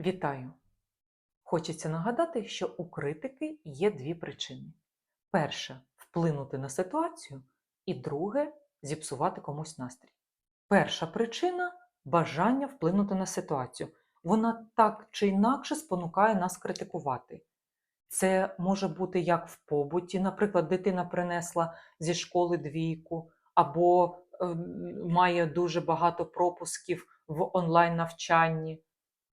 Вітаю! Хочеться нагадати, що у критики є дві причини: перша вплинути на ситуацію, і друге зіпсувати комусь настрій. Перша причина бажання вплинути на ситуацію. Вона так чи інакше спонукає нас критикувати. Це може бути як в побуті, наприклад, дитина принесла зі школи двійку, або е, має дуже багато пропусків в онлайн навчанні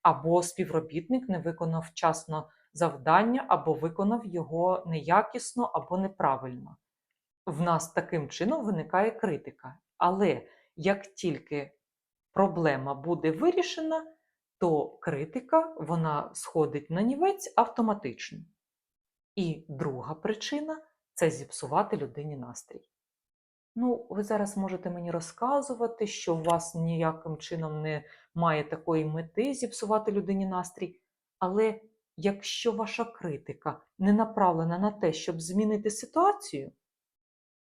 або співробітник не виконав вчасно завдання, або виконав його неякісно або неправильно. В нас таким чином виникає критика. Але як тільки проблема буде вирішена, то критика вона сходить на нівець автоматично. І друга причина це зіпсувати людині настрій. Ну, ви зараз можете мені розказувати, що у вас ніяким чином не має такої мети зіпсувати людині настрій. Але якщо ваша критика не направлена на те, щоб змінити ситуацію,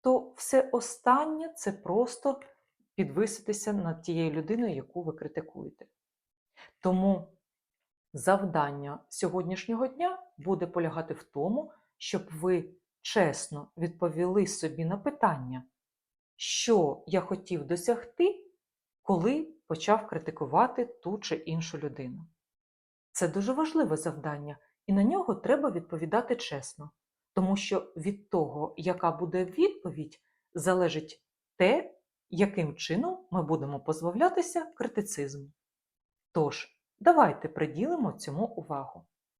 то все останнє це просто підвиситися над тією людиною, яку ви критикуєте. Тому завдання сьогоднішнього дня буде полягати в тому, щоб ви чесно відповіли собі на питання що я хотів досягти, коли почав критикувати ту чи іншу людину. Це дуже важливе завдання, і на нього треба відповідати чесно, тому що від того, яка буде відповідь, залежить те, яким чином ми будемо позбавлятися критицизму. Тож, давайте приділимо цьому увагу.